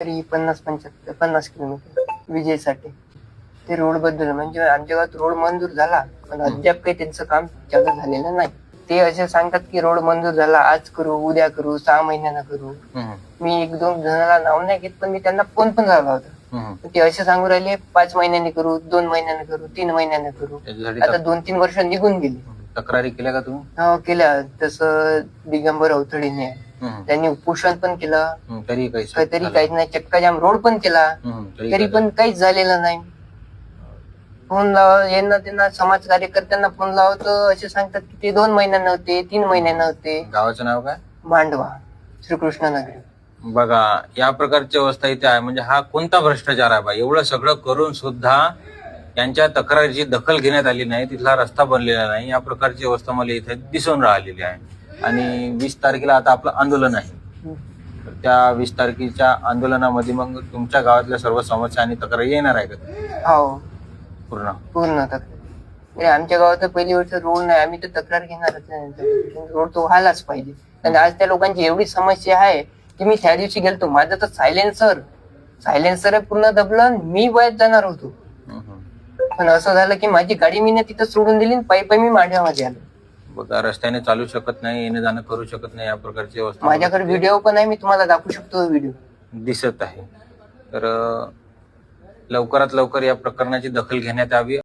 तरी पन्नास पंच्याहत्तर पन्नास किलोमीटर विजेसाठी. ते रोडबद्दल म्हणजे आमच्या गावात रोड मंजूर झाला पण अद्याप काही त्यांचं काम चालू झालेलं नाही. ते असे सांगतात की रोड मंजूर झाला आज करू उद्या करू सहा महिन्यानं करू. मी एक दोन जणांना नाव नाही घेत पण मी त्यांना फोन पण लावला होता. ते असे सांगू राहिले पाच महिन्याने करू दोन महिन्याने करू तीन महिन्याने करू. आता दोन तीन वर्ष निघून गेली. तक्रारी केल्या का तुम्ही? हो केल्या. तसं दिगंबर अवथळीने त्यांनी उपोषण पण केलं. तरी काही तरी काहीच नाही चक्का जाम रोड पण केला. तरी पण काहीच झालेलं नाही. फोन लाव यांना त्यांना समाज कार्यकर्त्यांना फोन लावतो असे सांगतात की ते दोन महिन्यानं होते तीन महिन्यानं होते गावाचं नाव काय? मांडवा श्रीकृष्णनगरी बघा या प्रकारची अवस्था इथे आहे. म्हणजे हा कोणता भ्रष्टाचार आहे बा? एवढं सगळं करून सुद्धा यांच्या तक्रारीची दखल घेण्यात आली नाही तिथला रस्ता बनलेला नाही. या प्रकारची अवस्था मला इथे दिसून राहिलेली आहे. आणि वीस तारखेला आता आपलं आंदोलन आहे. तर त्या वीस तारखेच्या आंदोलनामध्ये मग तुमच्या गावातल्या सर्व समस्या आणि तक्रारी येणार आहे का? हो. पूर्ण. पूर्ण तक्रार. म्हणजे आमच्या गावात पहिली गोष्ट रोड नाही. आम्ही तर तक्रार घेणारच नाही रोड तो व्हायलाच पाहिजे. आणि आज त्या लोकांची एवढी समस्या आहे की मी त्या दिवशी गेलतो. माझं तर सायलेन्सर सायलेन्सर पूर्ण दबलं आणि मी वयात जाणार होतो. पण असं झालं की माझी गाडी मी ना तिथं सोडून दिली आणि पायी पायी मी मांडव्यामध्ये आलो. बघा रस्त्याने चालू शकत नाही येणं जाणं करू शकत नाही या प्रकारची अवस्था माझ्याकडे व्हिडिओ पण आहे मी तुम्हाला दाखवू शकतो व्हिडिओ दिसत आहे. तर लवकरात लवकर या प्रकरणाची दखल घेण्यात यावी.